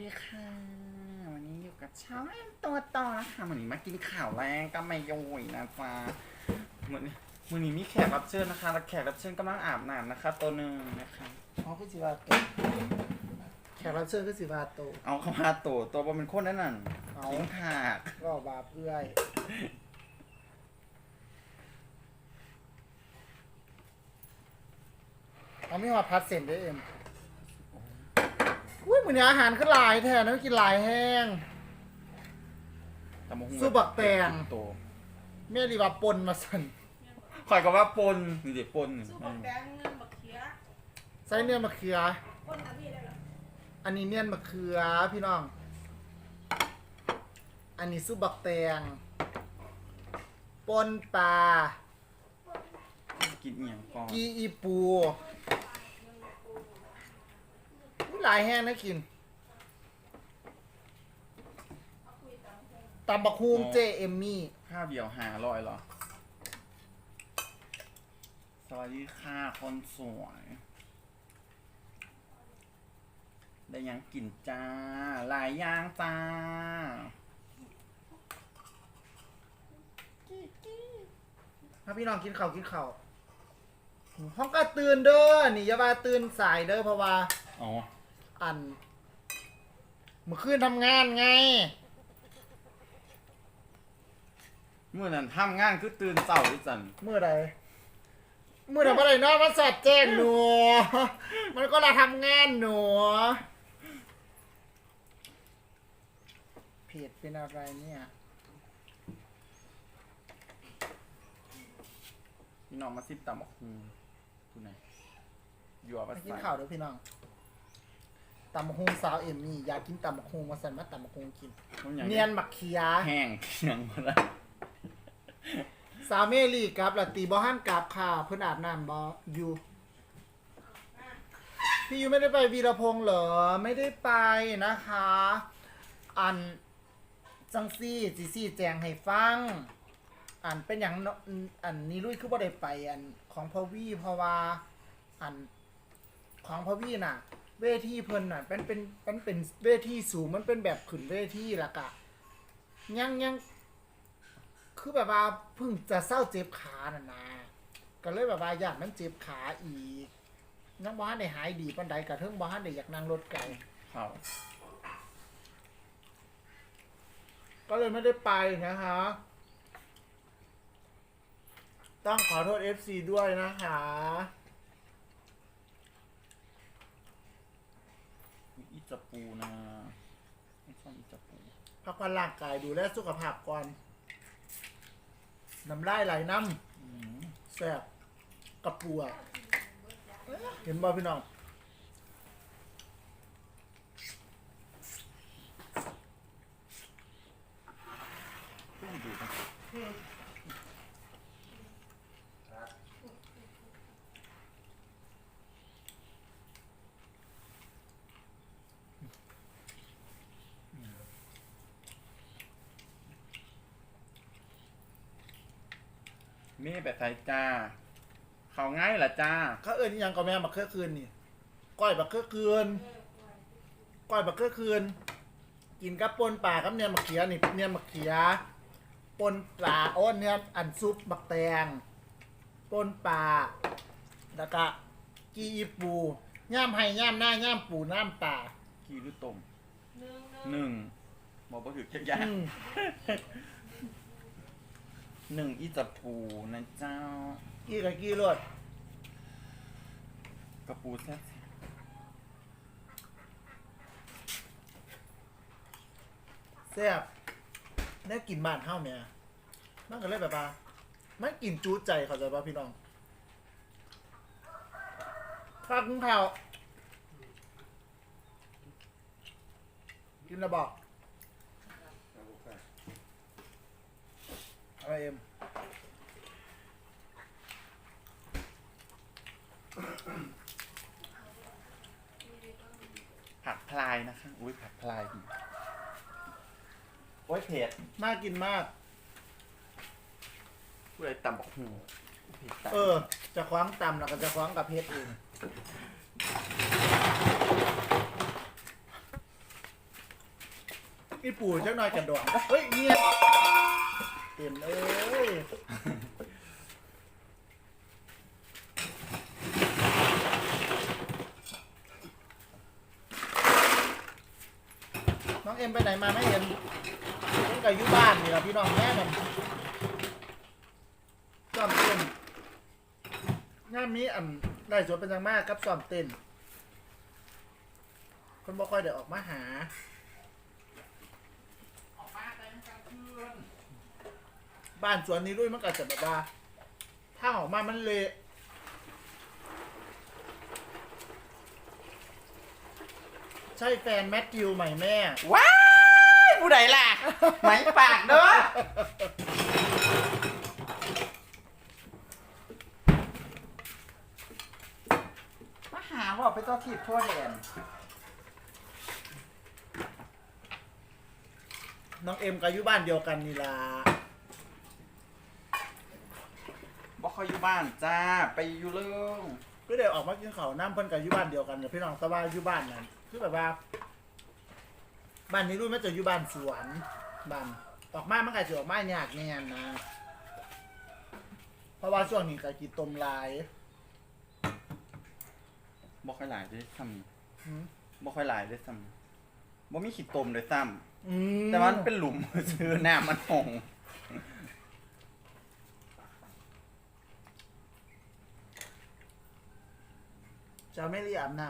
ดีค่ะ วันนี้อยู่กับช่องแอมตัวต่อนะคะวันนี้มากินข่าวแรงก็ไม่ย่อยนะจ๊ะวันนี้วันนี้มีแขกรับเชิญนะคะและแขกรับเชิญกำลังอาบน้ำนะคะ ตัวหนึ่งนะคะเขาคือสิวาโตแขกรับเชิญคือสิวาโตเอาเข้ามาตัวตัวบนเป็นคนนั่นน่ะเอาทิ้งขากก็บาเพื่อยเอาไม่มาพัดเส้นด้วยเอ็ม อุ้ยมือนี้อาหารก็หลายแทนนะกินหลายแห้งแต่มะฮุ่งสู้บักแตงตัวแม่รีว่าปนมาสั่นคอยก็ว่าปนนี่เดี๋ยวปนสู้บักแดงเงินบักเขียใส่เนียนมะเขือ คนทำพี่ได้เหรออันนี้เนียนมะเขือพี่น้อง อันนี้ซุปบักแตงปนปลา กินเอียงก่อนกีอีปูอุ๊ย หลายแห้งนะกินตำบักฮุงเจเอมมี่ ข้าวเดียวหาลอยเหรอ สวัสดีค่ะคนสวย ได้หยังกินจ้า หลายอย่างจ้า ถ้าพี่น้องกินข้าวกินข้าวห้องก็ตื่นเด้อนี่อย่าว่าตื่นสายเด้อเพราะว่า อ๋อ อันเมื่อคืนทำงานไง เมื่อนั้นทำงานคือตื่นเช้าดิจันเมื่อใดเมื่อใดเมื่อใดเนาะมันสอดแจ้งหนู มันก็ละทำงานหนูเพจเป็นอะไรเนี่ยพี่น้องมาซิบตำบักฮูคุณไหนอยู่อะไปภากินษาข้าวเด้อพี่น้อง ตำบักฮุงสาวเอ็มนี่อยากกินตำบักฮุงมาสั่นมาตำบักฮุงกินต้องอย่างเนียนหมักเคียแห้งเคียงหมดแล้วสาวเมลี่กับละตีบอฮันกับค่ะเพื่อนอาบน้ำบออยู่พี่ยูไม่ได้ไปวีรพงษ์เหรอไม่ได้ไปนะคะ อันจังซี่จีซี่แจงให้ฟัง อันเป็นอย่างเนาะอันนี้ลุยคือบ่ได้ไป อันของพ่อวี่เพราะว่าอันของพ่อวี่น่ะ เวทีเพิ่นน่ะเป็นเป็นมันเป็นเวทีสูงมันเป็นแบบขึ้นเวทีและกะยังยังคือแบบว่าเพิ่งจะเศร้าเจ็บขาน่ะนะก็เลยแบบว่าอยากมันเจ็บขาอีกยังบ่ทันได้หายดีปานใดกะเทิงบ่ทันได้อยากนั่งรถไกลเขาก็เลยไม่ได้ไปนะคะ ต้องขอโทษ FC ด้วยนะคะ อี จับปูนะไม่ชอบอีจับปูพักผ่อนร่างกายดูแลสุขภาพก่อนน้ำลายไหลน้อืมำแซ่บกระปัว เห็นบ่พี่น้องต้องดูกันเม่แบบไทยจ้า เขาง่ายเหรอจ้า เขาเอิญยังก็แม่บักเครือคืนนี่ก้อยบักเครือคืนก้อยบักเครือคืน กินกับปนปลากับเนี่ยมะเขียนี่เนี่ยมะเขียปนปลาโอ้เนี่ยอันซุปบักแตงปนปลาแล้วก็กีอีปูย่ามไห้ย่ามหน้าย่ามปูย่ามปลากี่หรือต้มหนึ่งหนึ่งบอกว่าถือแค่ยา อืม หนึ่งอีจับปูนะเจ้า กี่กับกี่รสกระปูแซ่บแซ่บได้กินบ้านเฮ้าเนี่ยมันก็เลยแบบว่ามันกินจูดใจเขาใจป่ะพี่น้องฟักข้าวกินแล้วบอกอะ ไรเอ็มผักพลายนะคะ อุ้ยผักพลายดีโอ้ยเผ็ดน่ากินมาก ผู้ใดตำบักหูเผ็ดตายเออ จะคว้างตำแล้วก็จะคว้างกับเพชรเองอีปู่จักหน่อยกระดองเฮ้ยเงียบเต็มเอ้ย นไปไหนมาไม่เห็นเพิ่งกับอยู่บ้านนี่และพี่น้องแม่มันซ้อมเต้นงานนี้อันได้สวนเป็นอย่างมากกับซ้อมเต้นคนบ่ค่อยได้ออกมาหาออกมาแต่กลางคืนบ้านสวนนี้รุ่ยมันก็จะแบบว่าถ้าออกมามันเละใช่แฟนแมทธิวใหม่แม่ว้า ผู้ใดล่ะ ไหมปากเด้อมาหาว่าไปตัวทีบทั่วแดนน้องเอ็มกับอยู่บ้านเดียวกันนี่ล่ะบอกเขาอยู่บ้านจ้า ไปอยู่เรื่องก็เดี๋ยวออกมากินข้าวน้ำเพิ่นกับอยู่บ้านเดียวกันกับพี่น้องแต่ว่าอยู่บ้านนั้นคือแบบว่า บ้านนี้รุ่ยมันจะอยู่บ้านสวนบ้านออกมามันก็จะออกมายากแน่นะเพราะว่าช่วงนี้ก็กินต้มหลายบอกค่อยหลายด้วยซ้หืมำบอกค่อยหลายด้วยซ้ำบ่มีขีดตมเลยซ้อืำแต่ว่ามันเป็นหลุม ซื้อน้ำมันหงจะไม่รีอาบน้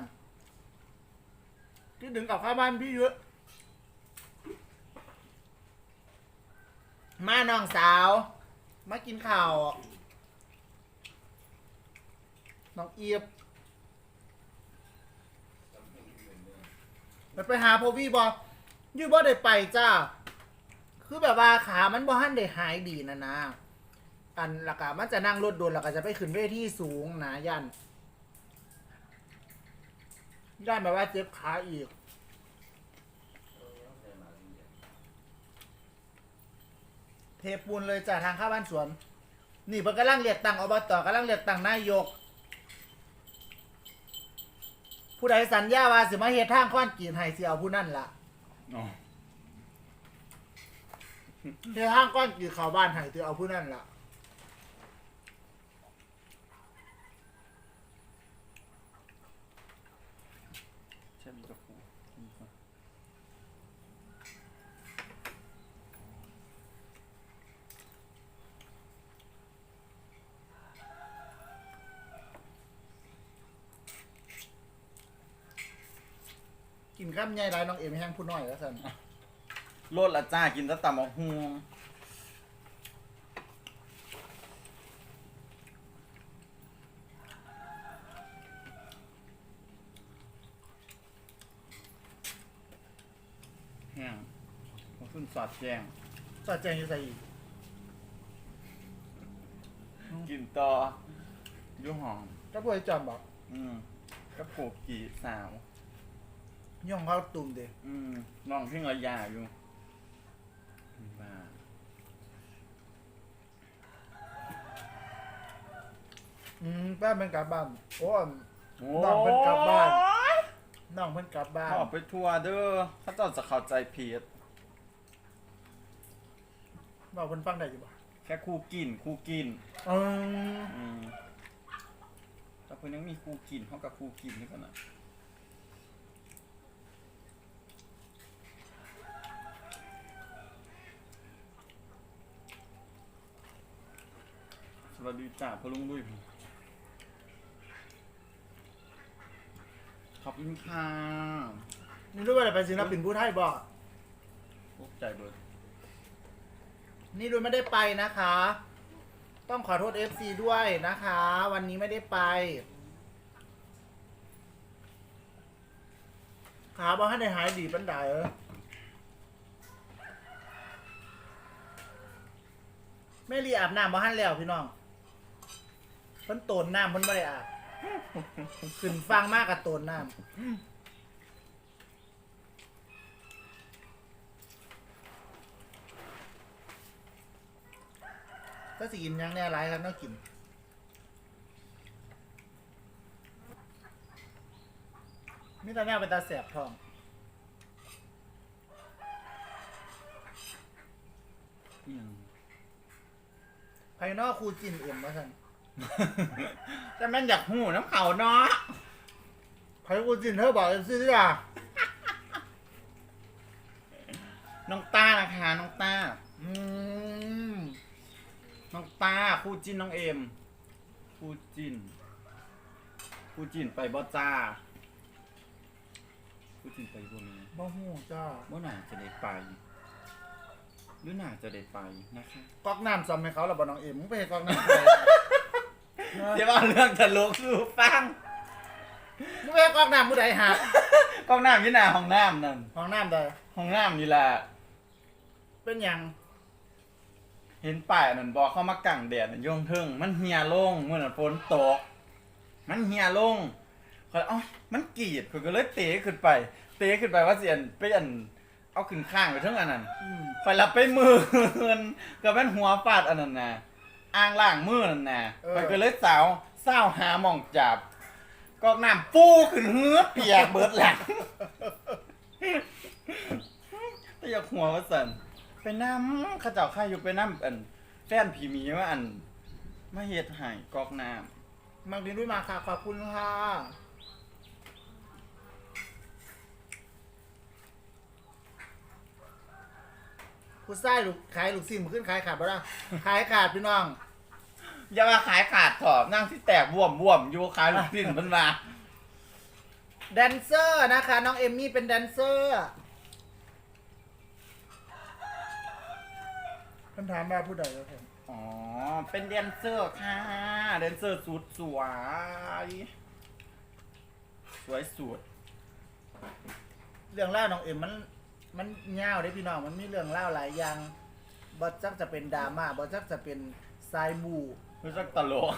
ำคิดถึงกับข้าวบ้านพี่เยอะ มาน้องสาว มากินข้าว น้องเอียบไปไปหาพ่อวี่บอยูบ่ได้ไปจ้า คือแบบว่าขามันบ่หันได้หายดีนะนะอันละกะมันจะนั่งรถโดนล้วก็จะไปขึ้นเวทีสูงนะยันได้แบบว่าเจ็บขาอีก เทปูนเลยจากทางเข้าบ้านสวน นี่เพิ่นกำลังเรียกตังอบตกำลังเรียกตังนายก ผู้ใดสัญญาว่าสิมาเฮ็ดทางค้อนกรีดให้สิเอาผู้นั่นล่ะอ๋อ เฮ็ดทางค้อนกรีดเข้าบ้านให้สิเอาผู้นั่นล่ะ ใช่มีกระปูมีก่อน กินข้ามใหญ่ไรน้องเอ็มแห้งผู้น้อยแล้วสันโลดละจ้ากินแตะตำมะฮวงแห้งมันขึ้นสอดแจ้งสอดแจงอยู่ใส่อีกกินต่ออยุ่หอมก็พวกไอ้จอมบอก อืมกับโกกีสาว ย่องเขาตุ่มเด้อืมน้องเพิ่งระยาอยู่บ้าอืมแป้าเป็นกลับบ้านโอ้ย โอ้น้องเพิ่นกลับบ้าน น้องเพิ่นกลับบ้านพ่อไปทัวร์เด้อถ้าเจ้าจะเข้าใจผิดบอกเพิ่นฟังได้อยู่บ่แค่คู่กิน คู่กินอืมอืมแต่เพิ่นยังมีคู่กินเท่ากับคู่กินนี่กันนะ วัสดีจ้าพ่อลุงลุยขอบคุณค่ะนี่รู้ว่าอะไรเป็นศิลปินผู้ไทยบ่ตกใจเบิดนี่รู้ไม่ได้ไปนะคะ ต้องขอโทษ FC ด้วยนะคะ วันนี้ไม่ได้ไปขาบ่ให้ได้หายดีปันใดเออแม่รีอาบน้ำบ่หันแล้วพี่น้อง เพิ่นโตนน้ำเพิ่นบ่ได้อาบขึ้นฟังมากกับโตนน้ำถ้าสิกินหยังแน่ไรครับต้องกินมีแต่แนวเป็นตาแสบท้องอิหยังภายนอกครูจินเอ็มมาสั่น แต่แม่นอยากหูน้ำเขาเนาะใครครูจินเธอบอกเอ็มซีที่อะน้องต้านะคะน้องต้า อืมน้องต้าคู่จินน้องเอ็มคู่จินคู่จินไปบ่จ้าคู่จินไปบ่นี้บ่หูจ้าบ่น่าจะได้ไปหรือน่าจะได้ไปนะคะก๊อกน้ำซอมให้เขาหรอบ่น้องเอ็มมึงไปให้ก๊อกน้ำไป เดี๋ยวเอาเรื่องจะลุกสู่ฟังมึงไปให้ก๊อกน้ำผู้ใดหากล้องน้ำอยี่หน้าห้องน้ำนั่นห้องน้ำใดห้องน้ำนี่แหละเป็นหยังเห็นป้ายนั่นบอกเข้ามากังแดดนั่นโยงเทิงมันเหี่ยลงเมื่อนั้นฝนตก มันเหี่ยลงเขาเลยเอ้ามันกรีดเขาก็เลยเตะขึ้นไป เตะขึ้นไปว่าเสียนไปอันเอาขึ้นข้างไปเทั้งอันนั้นอืมคอยรับไปมือกับแม่นหัวฟาดอันนั้นนะ อ่างล่างมือนั่นนะคอยก็เลยสาวเศร้าวหาหมองจับกอกน้ำปูขึ้นเฮือเปียกเบิดหลังแต่อยากหัวว่าสันไปน้ำเข้าเจ้าข้าอยู่ไปน้ำอันแฟนผีหมีว่าอันมาเฮ็ดใหายกอกน้มักดินด้วยมาค่ะ ขอบคุณค่ะ ผู้ชายลูกขายลูกซิมขึ้นขายขาดบ่ล่ะขายขาดพี่น้องำอย่ามาขายขาดถอบนั่งที่แตกบวมบวมๆอยู่ขายลูกชิ้นมันมาแดนเซอร์นะคะ น้องเอมมี่เป็นแดนเซอร์คำถามมาผู้ใดครับผมอ๋อ เป็นแดนเซอร์ค่ะแดนเซอร์สุดสวย สวยสุด เรื่องเล่าวน้องเอ็มมัน มันยาวเด้พี่น้องมันมีเรื่องเล่าวหลายอย่างบอจักจะเป็นดราม่าบอจักจะเป็นสายบูรู้จักตลก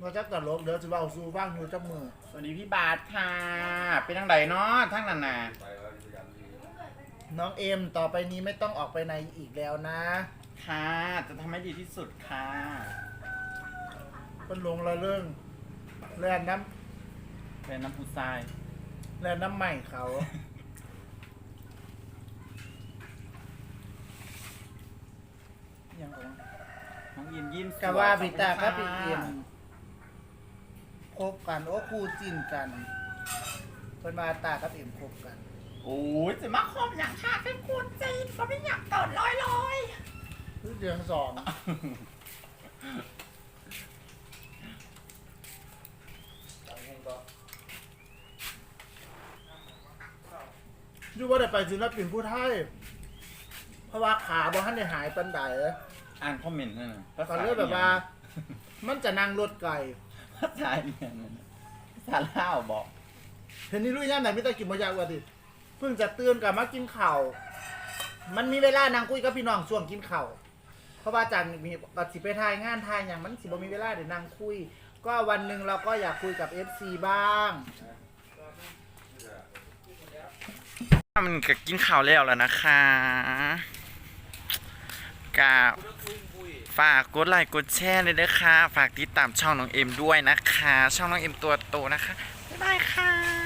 บอจักตลกเดี๋ยวจะเอาสู้บ้างอยู่จับมือสวัสดีพี่บาทค่ะ เป็นทางใดเนาะทั้งนั้นน่ะน้องเอ็มต่อไปนี้ไม่ต้องออกไปไหนอีกแล้วนะค่ะ จะทำให้ดีที่สุดค่ะ เป็นลงละเรื่องแลนน้เป็นน้ำผู้ทรายำแลนน้ำใหม่เขา อย่างของ น้องอินยิ้มสวยกะว่าพิตาขก็อบไปคุณเอ็ค่ะมคบกันโอ้คู่จิ้นกันเพิ่นมาตากับเอ็มคบกัน โอ้ยจะมาคอมอย่างค่ะเป็นคุณจีนก็ไม่อยากเกิดลอยลอยคือเดือนสองอยู่ว่าได้ไปศิลปินผู้ไทย เพราะว่าขาบ่ทันได้หายปันใด อ่านคอมเมนต์นั่นน่ะภาก็ษาเลยแบบว่า มันจะนั่งรถไกลภาษาอีหยังนั่นน่ะภาษาลาวบอกเห็นนี่ลุยย่ามไหนไม่ต้องกินมายากว่าดิเพิ่งจะตื่นกลับมากินข้าวมันมีเวลานั่งคุยกับพี่น้องช่วงกินข้าวเพราะว่าอาจารย์มีปฏิไปทายงานทายอย่างมันสิบ่มีเวลาเดี๋ยวนั่งคุย ก็วันหนึ่งเราก็อยากคุยกับ FC บ้าง มันก็กินข้าวแล้วแล้วนะคะ กาฝากกดไลค์กดแชร์เลยนะคะ ฝากติดตามช่องน้องเอ็มด้วยนะคะ ช่องน้องเอ็มตัวโตนะคะ บ๊ายบายค่ะ